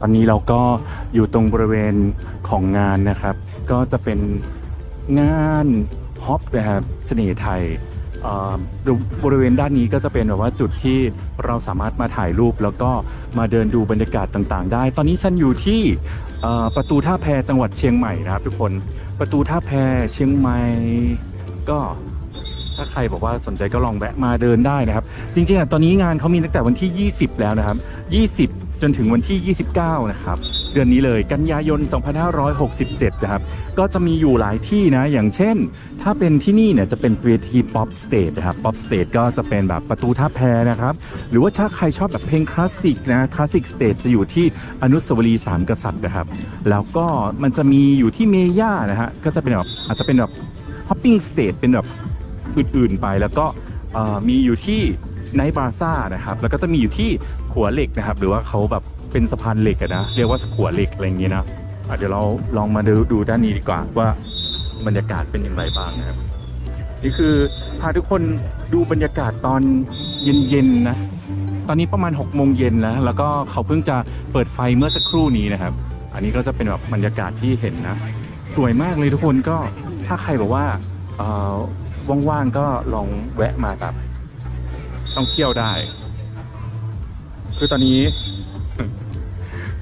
ตอนนี้เราก็อยู่ตรงบริเวณของงานนะครับ ก็จะเป็นงานฮอปนะครับเสน่ห์ไทยอ่อบริเวณด้านนี้ก็จะเป็นแบบว่าจุดที่เราสามารถมาถ่ายรูป แล้วก็มาเดินดูบรรยากาศต่างๆ ได้ ตอนนี้ฉันอยู่ที่ประตูท่าแพจังหวัดเชียงใหม่นะครับ ทุกคนประตูท่าแพเชียงใหม่ก็ถ้าใครบอกว่าสนใจก็ลองแวะมาเดินได้นะครับ จริงๆอะตอนนี้งานเขามีตั้งแต่วันที่ 20 แล้วนะครับ 20 จนถึงวันที่ 29 นะครับ เดือนนี้เลยกันยายน 2567 นะครับ ก็จะมีอยู่หลายที่นะ อย่างเช่น ถ้าเป็นที่นี่เนี่ยจะเป็นเวทีป๊อปสเตจนะครับป๊อปสเตจก็จะเป็นแบบประตูท่าแพนะครับ หรือว่าถ้าใครชอบแบบเพลงคลาสสิกนะคลาสสิกสเตจจะอยู่ที่อนุสาวรีย์สามกษัตริย์นะครับ แล้วก็มันจะมีอยู่ที่เมย่านะฮะก็จะเป็นแบบอาจจะเป็นแบบฮอปปิ้งสเตจเป็นแบบอื่นๆไปแล้วก็มีอยู่ที่ ไนท์บาซ่านะครับ แล้วก็จะมีอยู่ที่ขัวเหล็กนะครับ หรือว่าเขาแบบเป็นสะพานเหล็กนะ เรียกว่าขัวเหล็กอะไรอย่างงี้นะเดี๋ยวเราลองมาดูดูด้านนี้ดีกว่าว่าบรรยากาศเป็นอย่างไรบ้างนะครับ นี่คือพาทุกคนดูบรรยากาศตอนเย็นๆนะ ตอนนี้ประมาณ6กโมงเย็นแล้ว แล้วก็เขาเพิ่งจะเปิดไฟเมื่อสักครู่นี้นะครับ อันนี้ก็จะเป็นแบบบรรยากาศที่เห็นนะ สวยมากเลยทุกคนก็ถ้าใครบอกว่าว่างๆก็ลองแวะมาแบบ ต้องเที่ยวได้ คือตอนนี้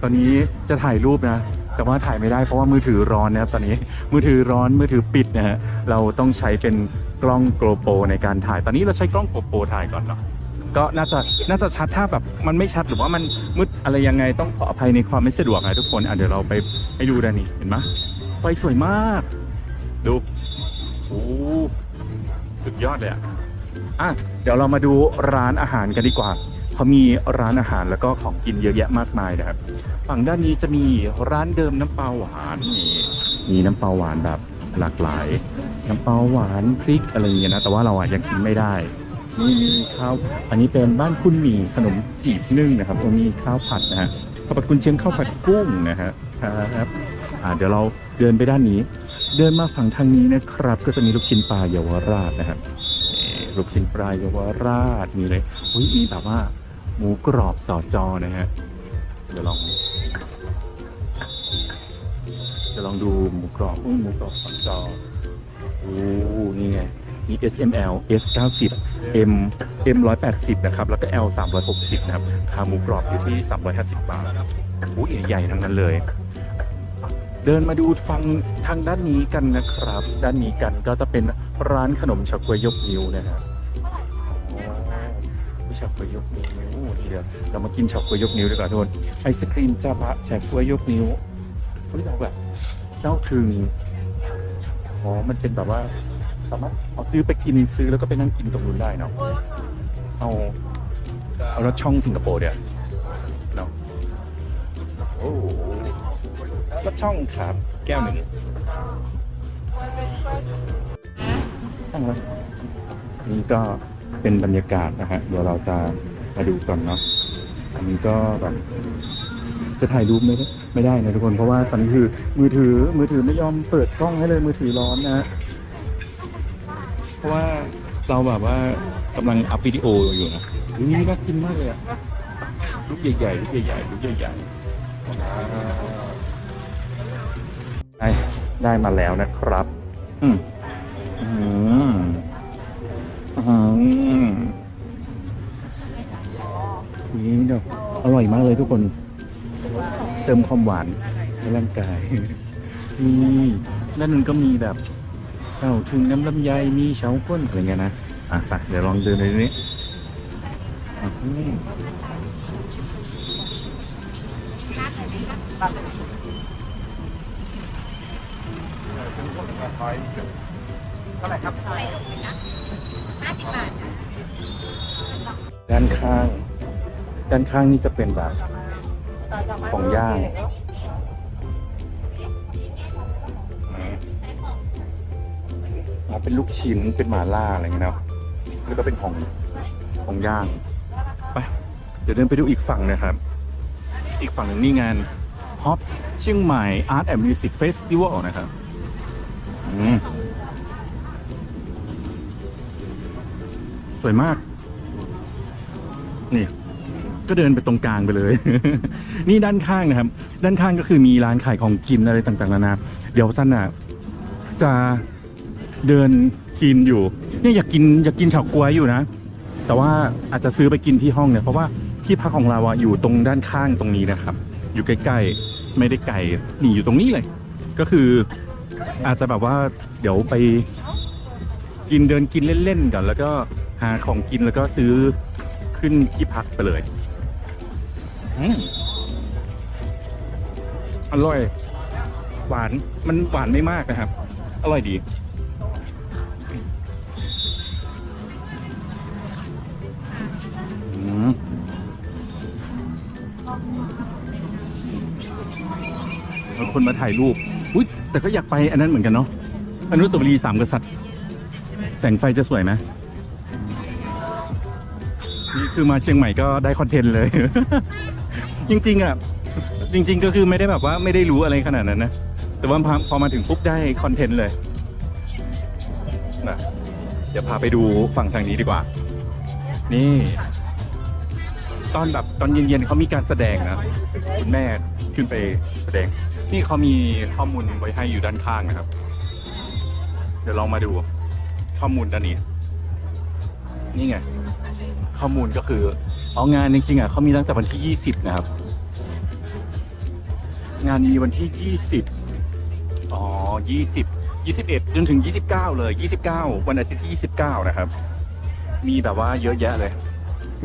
ตอนนี้จะถ่ายรูปนะ แต่ว่าถ่ายไม่ได้เพราะว่ามือถือร้อนนะครับตอนนี้มือถือร้อนมือถือปิดนะฮะเราต้องใช้เป็นกล้องโกลโปในการถ่ายตอนนี้เราใช้กล้องโกลโปถ่ายก่อนเนาะก็น่าจะน่าจะชัดถ้าแบบมันไม่ชัดหรือว่ามันมืดอะไรยังไงต้องขออภัยในความไม่สะดวกนะทุกคนอะเดี๋ยวเราไปให้ดูด้านนี้เห็นไหมไฟสวยมาก ดูโอ้สุดยอดเลยอะ อะเดี๋ยวเรามาดูร้านอาหารกันดีกว่าเขามีร้านอาหารแล้วก็ของกินเยอะแยะมากมายนะครับ ฝั่งด้านนี้จะมีร้านเดิมน้ำปลาหวานมีมีน้ำปลาหวานแบบหลากหลาย น้ำปลาหวานพริกอะไรอย่างเงี้ยนะแต่ว่าเราอะยังกินไม่ได้นี่มีข้าวอันนี้เป็นบ้านคุณหมี่ขนมจีบนึ่งนะครับตรงนี้ข้าวผัดนะฮะข้าวผัดกุนเชียงข้าวผัดกุ้งนะฮะครับอ่าเดี๋ยวเราเดินไปด้านนี้ เดินมาฝั่งทางนี้นะครับ ก็จะมีลูกชิ้นปลาเยาวราชนะครับ ลูกชิ้นปลายาวราชมีเลยอุ้ยแบบว่า หมูกรอบสอจอนะฮะเดี๋ยวลองเดี๋ยวลองดูหมูกรอบอุ้ยหมูกรอบสอจอโอ้นี่ไงมี S M L S 90 M M 180นะครับ แล้วก็ L 360นะครับค่าหมูกรอบอยู่ที่ 350 บาทอุ้ยใหญ่ๆทั้งนั้นเลย เดินมาดูฟังทางด้านนี้กันนะครับ ด้านนี้กันก็จะเป็นร้านขนมเฉาก๊วยยกนิ้วนะครับอ๋อวิชาก๊วยยกนิ้วทีเดียวเรามากินเฉาก๊วยยกนิ้วดีกว่าทุกคนไอศครีมจ้าบะเฉาก๊วยยกนิ้วเฮ้ยเราแบบเล่าถึงอ๋อมันเป็นแบบว่าสามารถเอาซื้อไปกินซื้อแล้วก็ไปนั่งกินตรงนู้นได้เนาะเอาเอารถช่องสิงคโปร์เดี๋ยวเนาะโอ้ รถช่องครับ แก้วหนึ่งนี่ก็เป็นบรรยากาศนะฮะ เดี๋ยวเราจะมาดูก่อนเนาะ อันนี้ก็แบบจะถ่ายรูปไม่ได้ไม่ได้นะทุกคนเพราะว่าตอนนี้คือมือถือมือถือไม่ยอมเปิดกล้องให้เลยมือถือร้อนนะฮะเพราะว่าเราแบบว่ากำลังอัพวิดีโออยู่นะอุ๊ยน่ากินมากเลยอะลูกใหญ่ๆลูกใหญ่ๆลูกใหญ่ๆอ่ ได้ได้มาแล้วนะครับ อืมอืมอืมนี่เดี๋ยวอร่อยมากเลยทุกคน เติมความหวานในร่างกายมีด้านนั้นก็มีแบบเอ้าถึงน้ำลำไยมีเฉาก้นอะไรเงี้ยนะ อะไปเดี๋ยวลองเดินไปนี้ อืมเท่าไหร่ครับด้านข้าง ด้านข้างนี่จะเป็นแบบของย่างมอ๋อเป็นลูกชิ้น เป็นหมาล่าอะไรเงี้ยเนาะแล้วก็เป็นของของย่าง ไป เดี๋ยวเดินไปดูอีกฝั่งนะครับ อีกฝั่งหนึ่งนี่งานฮอปเชียงใหม่ Art and Music Festival นะครับ สวยมาก นี่ ก็เดินไปตรงกลางไปเลย นี่ด้านข้างนะครับ ด้านข้างก็คือมีร้านขายของกินอะไรต่างๆนานาเดี๋ยวสั้นอะ จะเดินกินอยู่ เนี่ยอยากกินอยากกินเฉาก๊วยอยู่นะ แต่ว่าอาจจะซื้อไปกินที่ห้องเนี่ย เพราะว่าที่พักของเราอะอยู่ตรงด้านข้างตรงนี้นะครับ อยู่ใกล้ๆ ไม่ได้ไกลนี่อยู่ตรงนี้เลย ก็คือ อาจจะแบบว่าเดี๋ยวไปกินเดินกินเล่นๆก่อนแล้วก็หาของกินแล้วก็ซื้อขึ้นที่พักไปเลยอืมอร่อย หวานมันหวานไม่มากนะครับ อร่อยดี อืมเอาคนมาถ่ายรูป อุ้ยแต่ก็อยากไปอันนั้นเหมือนกันเนาะอนุสาวรีย์สามกษัตริย์ แสงไฟจะสวยไหมนี่คือมาเชียงใหม่ก็ได้คอนเทนต์เลย จริงๆอะจริง ๆ ก็คือไม่ได้แบบว่าไม่ได้รู้อะไรขนาดนั้นนะ แต่ว่าพอมาถึงปุ๊บได้คอนเทนต์เลยนะเดี๋ยวพาไปดูฝั่งทางนี้ดีกว่า นี่ ตอนแบบตอนเย็นๆเขามีการแสดงนะ คุณแม่ขึ้นไปแสดง นี่เขามีข้อมูลไว้ให้อยู่ด้านข้างนะครับ เดี๋ยวลองมาดูข้อมูลด้านนี้ นี่ไง ข้อมูลก็คือ เอางานจริงๆอะเขามีตั้งแต่วันที่ 20 นะครับ งานมีวันที่ 20 อ๋อ 20 21 จนถึง 29 เลย 29 วันอาทิตย์ที่ 29 นะครับ มีแบบว่าเยอะแยะเลย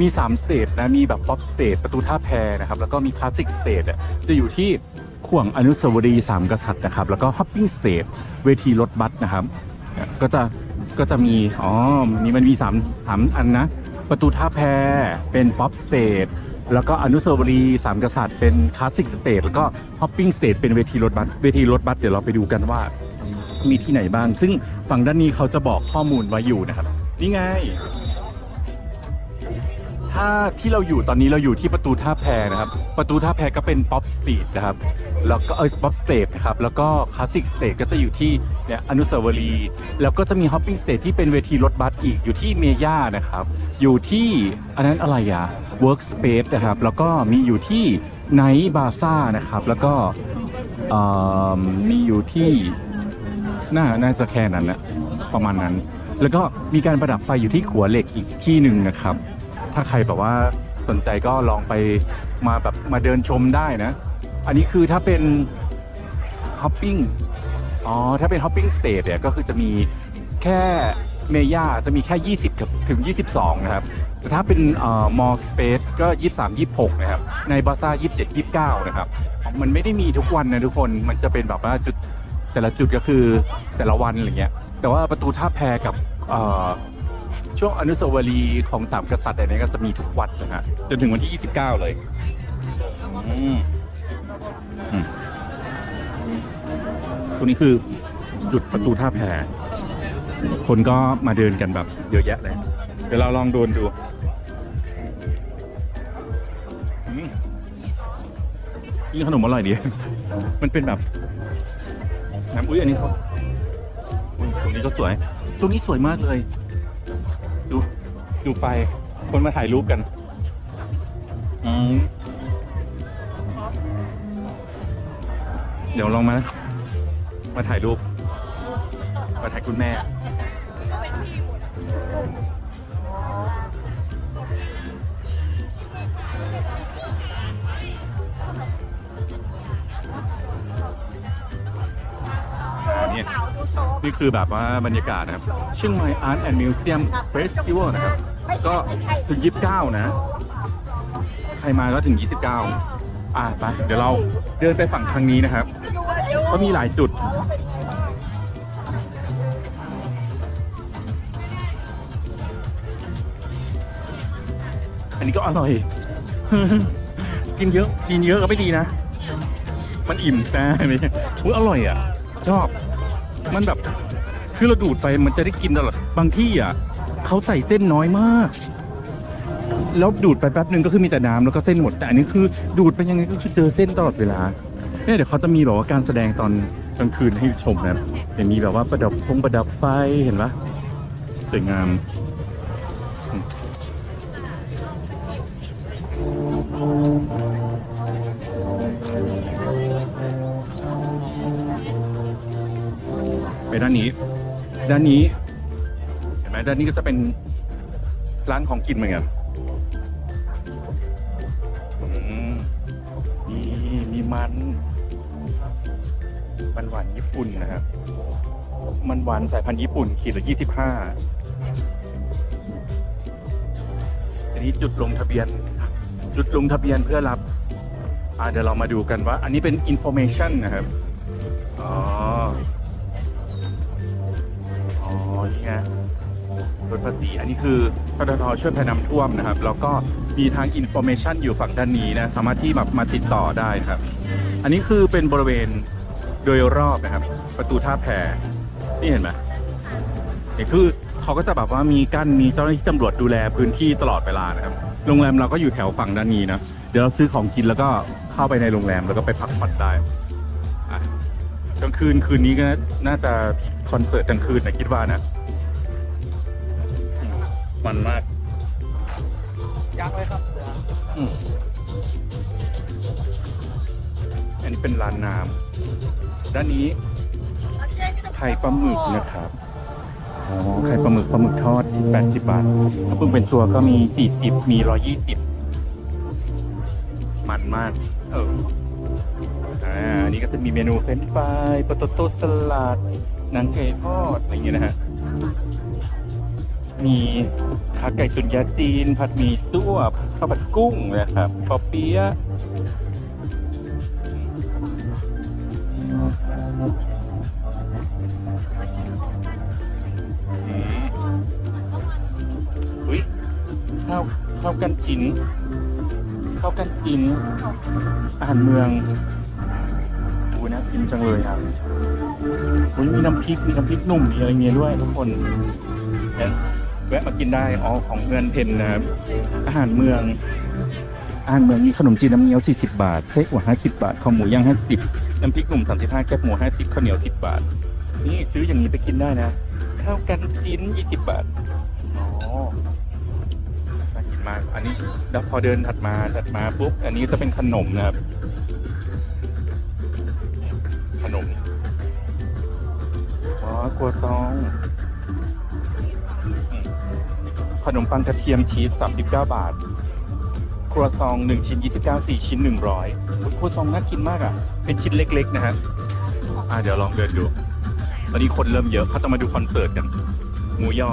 มี3สเตจนะ มีแบบป๊อปสเตจประตูท่าแพนะครับ แล้วก็มีคลาสสิกสเตจจะอยู่ที่ ขวงอนุสาวรีย์สามกษัตริย์นะครับ แล้วก็ฮอปปิ้งสเตจเวทีรถบัสนะครับ ก็จะก็จะมีอ๋อมีมันมีสามสามอันนะ ประตูท่าแพเป็นป๊อปสเตจแล้วก็อนุสาวรีย์สามกษัตริย์เป็นคลาสสิกสเตจแล้วก็ฮอปปิ้งสเตจเป็นเวทีรถบัสเวทีรถบัสเดี๋ยวเราไปดูกันว่ามีที่ไหนบ้าง ซึ่งฝั่งด้านนี้เขาจะบอกข้อมูลไว้อยู่นะครับ นี่ไง ถ้าที่เราอยู่ตอนนี้เราอยู่ที่ประตูท่าแพนะครับ ประตูท่าแพก็เป็นป๊อปสตรีทนะครับ แล้วก็เออป๊อปสเตจนะครับ แล้วก็คลาสสิกสเตจก็จะอยู่ที่เนี่ยอนุสาวรีย์แล้วก็จะมีฮอปปิ้งสเตจที่เป็นเวทีรถบัสอีกอยู่ที่เมย่านะครับ อยู่ที่อันนั้นอะไรอะเวิร์กสเปซนะครับ แล้วก็มีอยู่ที่ไนท์บาซ่านะครับ แล้วก็มีอยู่ที่น่าน่าจะแค่นั้นแหละประมาณนั้น แล้วก็มีการประดับไฟอยู่ที่ขัวเหล็กอีกที่หนึ่งนะครับ ถ้าใครแบบว่าสนใจก็ลองไปมาแบบมาเดินชมได้นะ อันนี้คือถ้าเป็นฮอปปิ้งอ๋อถ้าเป็นฮอปปิ้งสเตทเนี่ยก็คือจะมีแค่เมย่าจะมีแค่ 20 ถึง 22 นะครับ แต่ถ้าเป็นเอ่อมอลสเปซก็ 23 26 นะครับ ในบาซ่า 27 29 นะครับ มันไม่ได้มีทุกวันนะทุกคน มันจะเป็นแบบว่าจุดแต่ละจุดก็คือแต่ละวันอะไรเงี้ย แต่ว่าประตูท่าแพกับเอ่อ ช่วงอนุสาวรีย์ของสามกษัตริย์เนี่ยก็จะมีทุกวันนะฮะจนถึงวันที่ 29 เลยอืมอืมตรงนี้คือจุดประตูท่าแพคนก็มาเดินกันแบบเยอะแยะเลย เดี๋ยวเราลองเดินดูอืมนี่ขนมอร่อยดี มันเป็นแบบน้ำอุ้ยอันนี้เขาตรงนี้ก็สวย ตรงนี้สวยมากเลย ดู ดูไฟ คนมาถ่ายรูปกัน อืมเดี๋ยวลองมา มาถ่ายรูป มาถ่ายคุณแม่นี่ นี่คือแบบว่าบรรยากาศนะครับเชียงใหม่ Art and Museum Festival นะครับ ก็ถึง 29 นะ ใครมาก็ถึง 29 อะไปเดี๋ยวเราเดินไปฝั่งทางนี้นะครับ ก็มีหลายจุดอันนี้ก็อร่อย กินเยอะ กินเยอะก็ไม่ดีนะ มันอิ่มแต่ไม่ใช่อุ๊ยอร่อยอะ ชอบ มันแบบคือเราดูดไปมันจะได้กินตลอดบางที่อะเขาใส่เส้นน้อยมาก แล้วดูดไปแป๊บนึงก็คือมีแต่น้ำแล้วก็เส้นหมดแต่อันนี้คือดูดไปยังไงก็คือเจอเส้นตลอดเวลาเนี่ยเดี๋ยวเขาจะมีแบบว่าการแสดงตอนกลางคืนให้ชมนะเดี๋ยวมีแบบว่าประดับพงประดับไฟเห็นปะสวยงาม ด้านนี้ เห็นไหมด้านนี้ก็จะเป็นร้านของกินเหมือนกันอืมมีมีมัน มันหวานญี่ปุ่นนะครับ มันหวานสายพันธุ์ญี่ปุ่นขีดละยี่สิบห้าอันนี้จุดลงทะเบียน จุดลงทะเบียนเพื่อรับ อ่าเดี๋ยวเรามาดูกันว่า อันนี้เป็น information นะครับ อ๋อ นี่ไงรถภาษีอันนี้คือทททช่วยภัยน้ำท่วมนะครับ แล้วก็มีทาง information อยู่ฝั่งด้านนี้นะ สามารถที่แบบมาติดต่อได้นะครับ อันนี้คือเป็นบริเวณโดยรอบนะครับ ประตูท่าแพนี่เห็นไหมนี่คือเขาก็จะแบบว่ามีกั้นมีเจ้าหน้าที่ตำรวจดูแลพื้นที่ตลอดเวลานะครับ โรงแรมเราก็อยู่แถวฝั่งด้านนี้นะ เดี๋ยวเราซื้อของกินแล้วก็เข้าไปในโรงแรมแล้วก็ไปพักผ่อนได้กลางคืนคืนนี้ก็น่าจะคอนเสิร์ตกลางคืนนะคิดว่านะ มันมากยังเลยครับอืมอันนี้เป็นร้านน้ำด้านนี้ไข่ปลาหมึกนะครับอ๋อไข่ปลาหมึกปลาหมึกทอดแปดสิบบาท ถ้าเพิ่งเป็นตัวก็มีสี่สิบมีร้อยี่สิบมันมาก เออ อ่าอันนี้ก็จะมีเมนูเฟรนช์ฟรายปาโตโต้สลัดหนังไก่ทอด อะไรอย่างเงี้ยนะฮะ มีขาไก่ตุ๋นยาจีน ผัดหมี่ซั่วข้าวผัดกุ้งนะครับปอเปี๊ยะอืมอุ้ยข้าวข้าวกันจินข้าวกันจินอาหารเมืองดูน่ากินจังเลยครับอุ้ยมีน้ำพริกมีน้ำพริกหนุ่มมีอะไรเงี้ยด้วยทุกคนแวะมากินได้อ๋อของเงินเพนนะครับอาหารเมือง อาหารเมืองมีขนมจีนน้ำเงี้ยว 40 บาทเซ็กหัว50 บาทข้าวหมูย่าง 50 น้ำพริกหนุ่ม 35 แคบหมู 50ข้าวเหนียว 10 บาท นี่ซื้ออย่างนี้ไปกินได้นะ ข้าวกันจีน20 บาท อ๋อ น่ากินมาก อันนี้แล้วพอเดินถัดมาถัดมาปุ๊บ อันนี้จะเป็นขนมนะครับ ขนม อ๋อครัวซอง ขนมปังกระเทียมชีส 39 บาท ครัวซอง 1 ชิ้น 29 4 ชิ้น 100อุ๊ยครัวซองน่ากินมากอะ เป็นชิ้นเล็กๆนะฮะอ่าเดี๋ยวลองเดินดูตอนนี้คนเริ่มเยอะเขาจะมาดูคอนเสิร์ตกัน หมูยอ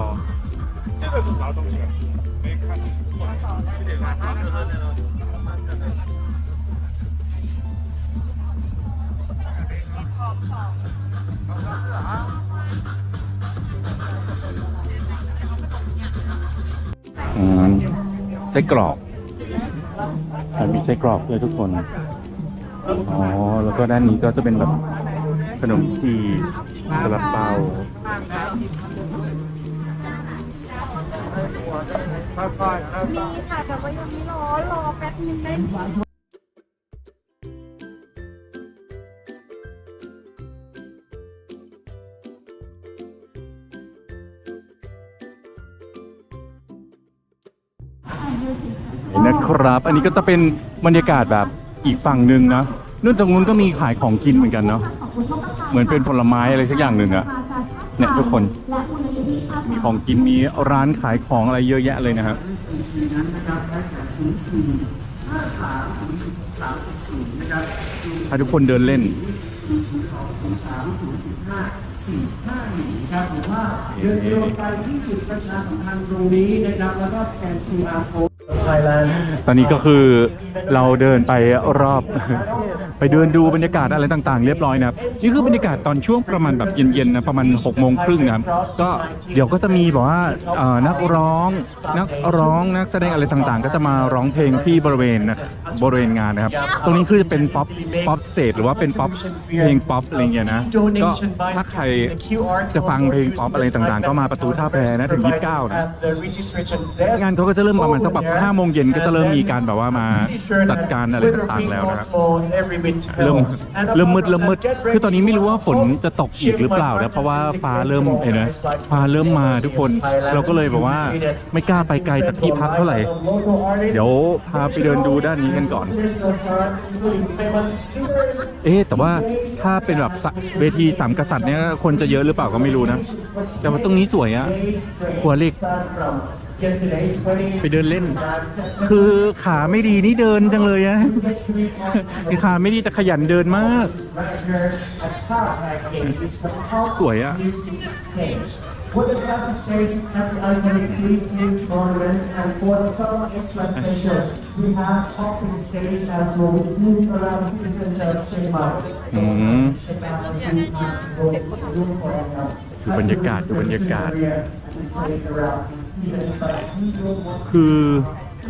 อืมไส้กรอกอะมีไส้กรอกด้วยทุกคน อ๋อ แล้วก็ด้านนี้ก็จะเป็นแบบขนมจีบซาลาเปาค่อยๆค่อยมีค่ะแต่ว่ายังไม่ร้อนรอแป๊บนึงได้ไหม นะครับ อันนี้ก็จะเป็นบรรยากาศแบบอีกฝั่งหนึ่งนะนู่นตรงนู้นก็มีขายของกินเหมือนกันเนาะเหมือนเป็นผลไม้อะไรสักอย่างหนึ่งอะเนี่ยทุกคนมีของกินมีร้านขายของอะไรเยอะแยะเลยนะครับให้ทุกคนเดินเล่นครับหรือว่าเดินตรงไปที่จุดประชาสัมพันธ์ตรงนี้นะครับแล้วก็สแกน QR code ตอนนี้ก็คือเราเดินไปรอบ ไปเดินดูบรรยากาศอะไรต่างๆ เรียบร้อยนะครับนี่คือบรรยากาศตอนช่วงประมาณแบบเย็นๆนะประมาณ6กโมงครึ่งนะครับก็เดี๋ยวก็จะมีแบบว่านักร้องนักร้องนักแสดงอะไรต่างๆ ก็จะมาร้องเพลงที่บริเวณนะบริเวณงานนะครับ ตรงนี้คือจะเป็นป๊อปป๊อปสเตจหรือว่าเป็นป๊อปเพลงป๊อปอะไรเงี้ยนะก็ถ้าใครจะฟังเพลงป๊อปอะไรต่างๆ ก็มาประตูท่าแพนะถึง 29 นะ งานเขาก็จะเริ่มประมาณสักแบบห้าโมงเย็นก็จะเริ่มมีการแบบว่ามาจัดการอะไรต่างๆแล้วนะครับเริ่มเริ่มมืดเริ่มมืดคือตอนนี้ไม่รู้ว่าฝนจะตกอีกหรือเปล่านะเพราะว่าฟ้าเริ่มเห็นไหมฟ้าเริ่มมาทุกคน เราก็เลยแบบว่าไม่กล้าไปไกลจากที่พักเท่าไหร่ เดี๋ยวพาไปเดินดูด้านนี้กันก่อน เอ๊ะแต่ว่าถ้าเป็นแบบเวทีสามกษัตริย์เนี่ยคนจะเยอะหรือเปล่าก็ไม่รู้นะ แต่ว่าตรงนี้สวยอะหัวเล็ก ไปเดินเล่น คือขาไม่ดีนี่เดินจังเลยอะคือขาไม่ดีแต่ขยันเดินมาก สวยอะ For the classic stage, at the iconic three king tournament, and for the summer extra special, we have hopping stage as well, which is around city center of Chiang Mai. อืม Check out the three king room for our ดูบรรยากาศดูบรรยากาศ คือ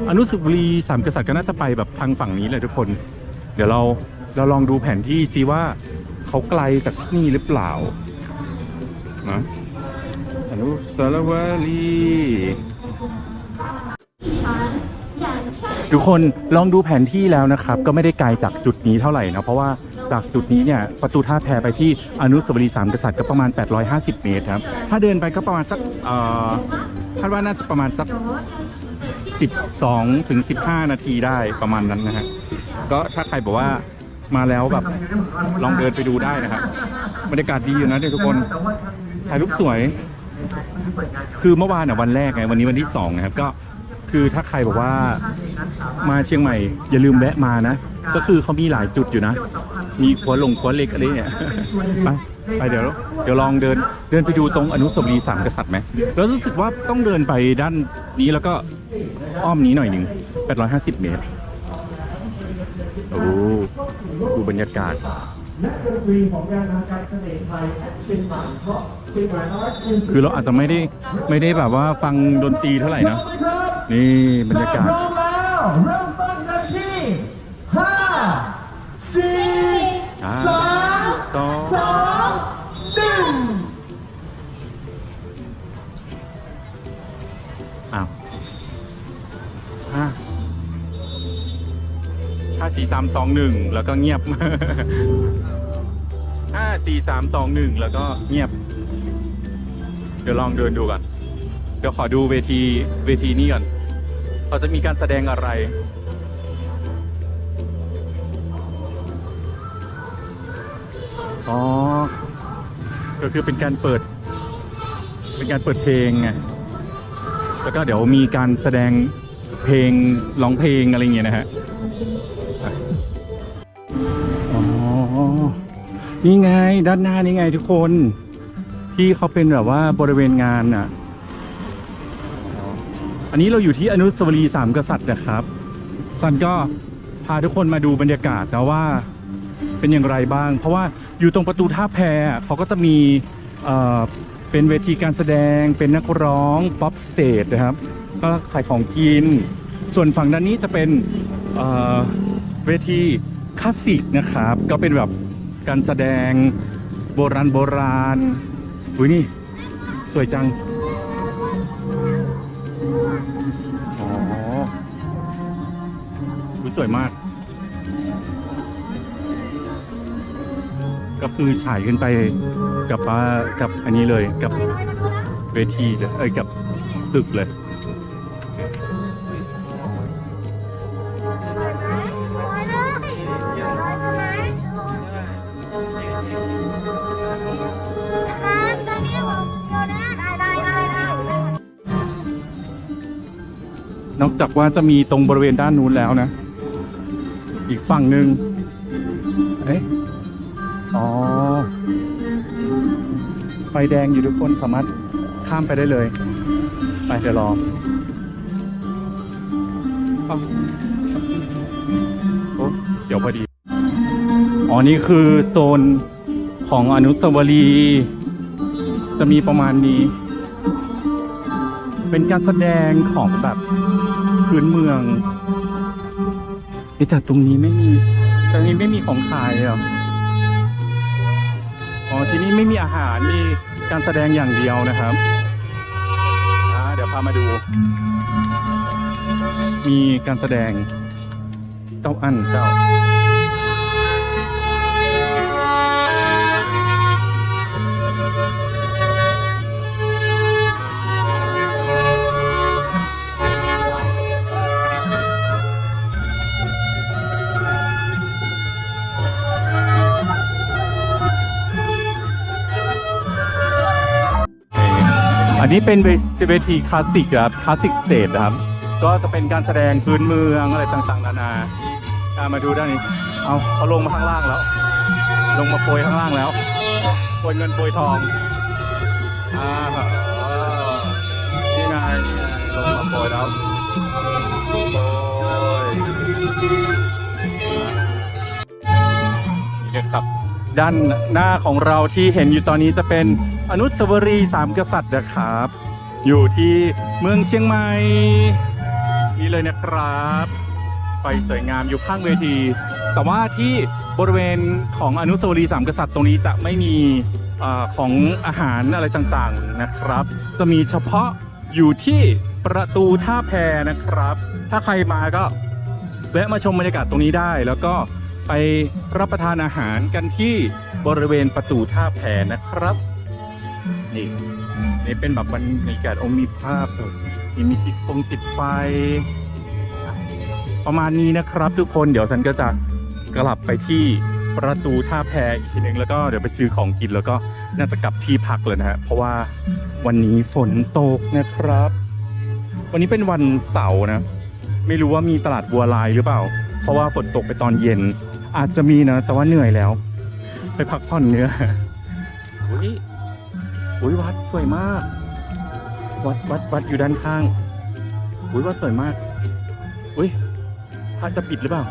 อนุสาวรีย์สามกษัตริย์ก็น่าจะไปแบบทางฝั่งนี้เลยทุกคน เดี๋ยวเราเราลองดูแผนที่ซิว่าเขาไกลจากที่นี่หรือเปล่านะอนุสาวรีย์ทุกคนลองดูแผนที่แล้วนะครับ ก็ไม่ได้ไกลจากจุดนี้เท่าไหร่นะเพราะว่า จากจุดนี้เนี่ยประตูท่าแพไปที่อนุสาวรีย์สามกษัตริย์ก็ประมาณ 850 เมตรครับ ถ้าเดินไปก็ประมาณสักคาดว่าน่าจะประมาณสัก 12ถึง15 นาทีได้ประมาณนั้นนะฮะก็ถ้าใครบอกว่ามาแล้วแบบลองเดินไปดูได้นะครับบรรยากาศดีอยู่นะทุกคนถ่ายรูปสวย คือเมื่อวานอะวันแรกไงวันนี้วันที่2นะครับก็ คือถ้าใครบอกว่ามาเชียงใหม่ อย่าลืมแวะมานะ ก็คือเขามีหลายจุดอยู่นะ มีครัวลงครัวเล็กอะไรเนี่ยไปไปเดี๋ยวเดี๋ยวลองเดินเดินไปดูตรงอนุสาวรีย์สามกษัตริย์ไหมแล้วรู้สึกว่าต้องเดินไปด้านนี้แล้วก็อ้อมนี้หน่อยหนึ่ง850 เมตรโอ้ดูบรรยากาศ นักดนตรีของงานทางการเสน่ห์ไทยแห่งเชียงใหม่เพราะเชียงใหม่อาร์ตอินสคือเราอาจจะไม่ได้ไม่ได้แบบว่าฟังดนตรีเท่าไหร่นะ นี่บรรยากาศเริ่มแล้วเริ่มต้นกันที่ห้าสี่อ่า สามสองสองหนึ่งอ้าวห้าห้าสี่สามสองหนึ่งแล้วก็เงียบห้า สี่สามสองหนึ่งแล้วก็เงียบ เดี๋ยวลองเดินดูก่อน เดี๋ยวขอดูเวทีเวทีนี้ก่อนเขาจะมีการแสดงอะไรอ๋อ ก็คือเป็นการเปิด เป็นการเปิดเพลงไง แล้วก็เดี๋ยวมีการแสดงเพลงร้องเพลงอะไรอย่างเงี้ยนะฮะ นี่ไงด้านหน้านี่ไงทุกคน ที่เขาเป็นแบบว่าบริเวณงานอะ อันนี้เราอยู่ที่อนุสาวรีย์สามกษัตริย์นะครับซันก็พาทุกคนมาดูบรรยากาศนะว่าเป็นอย่างไรบ้าง เพราะว่าอยู่ตรงประตูท่าแพเขาก็จะมีเอ่อเป็นเวทีการแสดงเป็นนักร้องป๊อปสเตจนะครับ ก็ขายของกิน ส่วนฝั่งด้านนี้จะเป็นเอ่อเวทีคลาสสิกนะครับ ก็เป็นแบบ การแสดงโบราณโบราณอุ้ยนี่ สวยจังอ๋ออุ๊ยสวยมาก ก็คือฉายขึ้นไปกับว่ากับอันนี้เลยกับเวทีเลยเอ้ยกับตึกเลย จากว่าจะมีตรงบริเวณด้านนู้นแล้วนะ อีกฝั่งหนึ่งเอ๊ะอ๋อ ไฟแดงอยู่ทุกคนสามารถข้ามไปได้เลย ไปเดี๋ยวรอเดี๋ยวพอดี อ๋อ นี่คือโซนของอนุสาวรีย์จะมีประมาณนี้ เป็นการแสดงของแบบ พื้นเมืองไอ๊ะแต่ตรงนี้ไม่มี ตรงนี้ไม่มีของขายเหรอ อ๋อ ที่นี่ไม่มีอาหาร มีการแสดงอย่างเดียวนะครับ เดี๋ยวพามาดู มีการแสดงเต้าอั้นเจ้า นนี้เป็นเวทีคลาสสิกครับคลาสสิกสเตจครับ ก็จะเป็นการแสดงพื้นเมืองอะไรต่างๆ นานามาดูด้านนี้ เอาเขาลงมาข้างล่างแล้ว ลงมาโปรยข้างล่างแล้วโปรยเงินโปรยทองอ่านี่ไงนี่ไงลงมาโปรยแล้วโปรยนี่ครับด้านหน้าของเราที่เห็นอยู่ตอนนี้จะเป็น อนุสาวรีย์สามกษัตริย์นะครับ อยู่ที่เมืองเชียงใหม่นี่เลยนะครับ ไฟสวยงามอยู่ข้างเวที แต่ว่าที่บริเวณของอนุสาวรีย์สามกษัตริย์ตรงนี้จะไม่มีอของอาหารอะไรต่างๆนะครับ จะมีเฉพาะอยู่ที่ประตูท่าแพนะครับ ถ้าใครมาก็แวะมาชมบรรยากาศตรงนี้ได้ แล้วก็ไปรับประทานอาหารกันที่บริเวณประตูท่าแพนะครับ นี่นี่เป็นแบบบรรยากาศองค์มีภาพมีมีติดฟงติดไฟ ประมาณนี้นะครับทุกคนเดี๋ยวฉันก็จะกลับไปที่ประตูท่าแพอีกทีหนึ่งแล้วก็เดี๋ยวไปซื้อของกินแล้วก็น่าจะกลับที่พักเลยนะฮะเพราะว่าวันนี้ฝนตกนะครับ วันนี้เป็นวันเสาร์นะ ไม่รู้ว่ามีตลาดบัวลายหรือเปล่า เพราะว่าฝนตกไปตอนเย็น อาจจะมีนะ แต่ว่าเหนื่อยแล้ว ไปพักผ่อนเนื้อ อุ้ยวัดสวยมาก วัดวัดวัดอยู่ด้านข้างอุ้ยวัดสวยมากอุ้ยพระจะปิดหรือเปล่า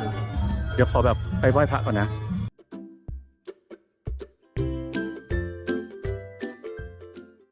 เดี๋ยวขอแบบไปไหว้พระก่อนนะ